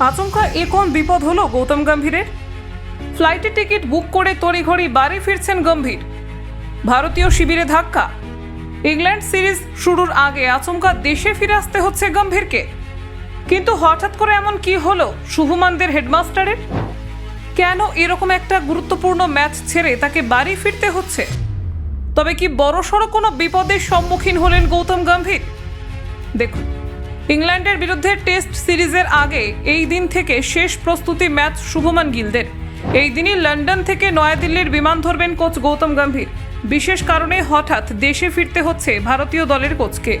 আচমকা এ কোন বিপদ হলো গৌতম গম্ভীরের? ফ্লাইটের টিকিট বুক করে তড়িঘড়ি বাড়ি ফিরছেন গম্ভীর। ভারতীয় শিবিরে ধাক্কা। ইংল্যান্ড সিরিজ শুরুর আগে আচমকা দেশে ফিরে আসতে হচ্ছে গম্ভীরকে। কিন্তু হঠাৎ করে এমন কি হলো শুভমানদের হেডমাস্টারের? কেন এরকম একটা গুরুত্বপূর্ণ ম্যাচ ছেড়ে তাকে বাড়ি ফিরতে হচ্ছে? তবে কি বড়সড় কোনো বিপদের সম্মুখীন হলেন গৌতম গম্ভীর? দেখুন। ইংল্যান্ডের বিরুদ্ধে টেস্ট সিরিজের আগে এই দিন থেকে শেষ প্রস্তুতি ম্যাচ শুভমান গিলদের। এই দিনই লন্ডন থেকে নয়াদিল্লির বিমান ধরবেন কোচ গৌতম গম্ভীর। বিশেষ কারণে হঠাৎ দেশে ফিরতে হচ্ছে ভারতীয় দলের কোচকে।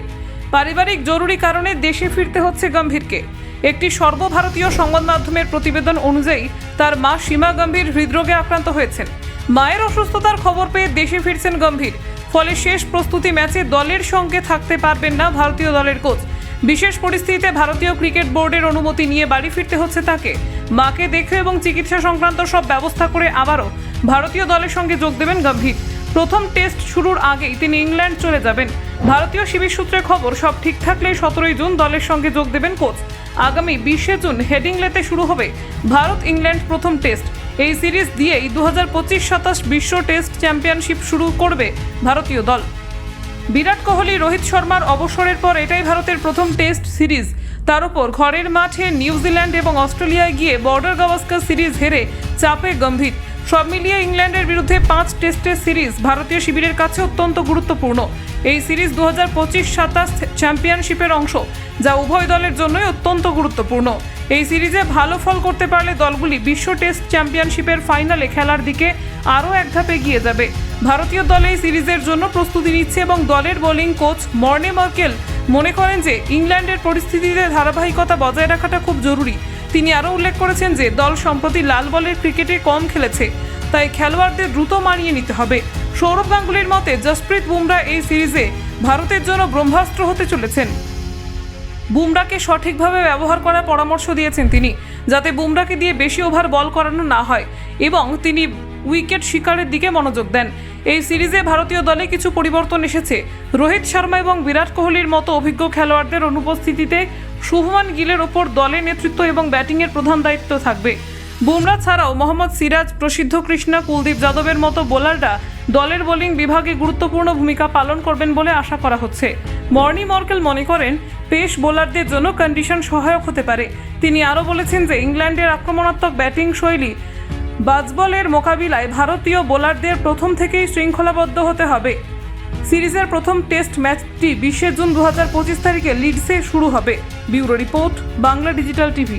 পারিবারিক জরুরি কারণে দেশে ফিরতে হচ্ছে গম্ভীরকে। একটি সর্বভারতীয় সংবাদ মাধ্যমের প্রতিবেদন অনুযায়ী, তার মা সীমা গম্ভীর হৃদরোগে আক্রান্ত হয়েছেন। মায়ের অসুস্থতার খবর পেয়ে দেশে ফিরছেন গম্ভীর, ফলে শেষ প্রস্তুতি ম্যাচে দলের সঙ্গে থাকতে পারবেন না ভারতীয় দলের কোচ। বিশেষ পরিস্থিতিতে ভারতীয় ক্রিকেট বোর্ডের অনুমতি নিয়ে বাড়ি ফিরতে হচ্ছে তাকে। মাকে দেখে এবং চিকিৎসা সংক্রান্ত সব ব্যবস্থা করে আবারও ভারতীয় দলের সঙ্গে যোগ দেবেন গম্ভীর। প্রথম টেস্ট শুরুর আগেই তিনি ইংল্যান্ড চলে যাবেন। ভারতীয় শিবির সূত্রে খবর, সব ঠিক থাকলে সতেরোই জুন দলের সঙ্গে যোগ দেবেন কোচ। আগামী বিশে জুন হেডিংলেতে শুরু হবে ভারত ইংল্যান্ড প্রথম টেস্ট। এই সিরিজ দিয়েই দু হাজার পঁচিশ সাতাশ বিশ্ব টেস্ট চ্যাম্পিয়নশিপ শুরু করবে ভারতীয় দল। বিরাট কোহলি, রোহিত শর্মার অবসরের পর এটাই ভারতের প্রথম টেস্ট সিরিজ। তার উপর ঘরের মাঠে নিউজিল্যান্ড এবং অস্ট্রেলিয়ায় গিয়ে বর্ডার গাভাস্কার সিরিজ হেরে চাপে গম্ভীর। সব মিলিয়ে ইংল্যান্ডের বিরুদ্ধে পাঁচ টেস্টের সিরিজ ভারতীয় শিবিরের কাছে অত্যন্ত গুরুত্বপূর্ণ। এই সিরিজ দু হাজার পঁচিশ সাতাশ চ্যাম্পিয়নশিপের অংশ, যা উভয় দলের জন্যই অত্যন্ত গুরুত্বপূর্ণ। এই সিরিজে ভালো ফল করতে পারলে দলগুলি বিশ্ব টেস্ট চ্যাম্পিয়নশিপের ফাইনালে খেলার দিকে আরও এক ধাপ এগিয়ে যাবে। ভারতীয় দলে সিরিজের জন্য প্রস্তুতি নিচ্ছে এবং দলের বোলিং কোচ মর্নে মার্কেল মনে করেন যে ইংল্যান্ডের পরিস্থিতিতে ধারাবাহিকতা বজায় রাখাটা খুব জরুরি। তিনি আরও উল্লেখ করেছেন যে দল সম্প্রতি লাল বলের ক্রিকেটে কম খেলেছে, তাই খেলোয়াড়দের দ্রুত মানিয়ে নিতে হবে। সৌরভ গাঙ্গুলির মতে জসপ্রীত বুমরা এই সিরিজে ভারতের জন্য ব্রহ্মাস্ত্র হতে চলেছেন। বুমরাকে সঠিকভাবে ব্যবহার করার পরামর্শ দিয়েছেন তিনি, যাতে বুমরাকে দিয়ে বেশি ওভার বল করানো না হয় এবং তিনি উইকেট শিকারের দিকে মনোযোগ দেন। এই সিরিজে ভারতীয় দলে কিছু পরিবর্তন এসেছে। রোহিত শর্মা এবং বিরাট কোহলির মতো অভিজ্ঞ খেলোয়াড়দের অনুপস্থিতিতে শুভমান গিলের ওপর দলের নেতৃত্ব এবং ব্যাটিংয়ের প্রধান দায়িত্ব থাকবে। বুমরা ছাড়াও মোহাম্মদ সিরাজ, প্রসিদ্ধ কৃষ্ণা, কুলদীপ যাদবের মতো বোলাররা দলের বোলিং বিভাগে গুরুত্বপূর্ণ ভূমিকা পালন করবেন বলে আশা করা হচ্ছে। মর্নি মর্কেল মনে করেন পেশ বোলারদের জন্য কন্ডিশন সহায়ক হতে পারে। তিনি আরও বলেছেন যে, ইংল্যান্ডের আক্রমণাত্মক ব্যাটিং শৈলী বাজবলের মোকাবিলায় ভারতীয় বোলারদের প্রথম থেকেই শৃঙ্খলাবদ্ধ হতে হবে। সিরিজের প্রথম টেস্ট ম্যাচটি বিশে জুন দু হাজার পঁচিশ তারিখে লিডসে শুরু হবে। Bureau report, Bangla digital TV.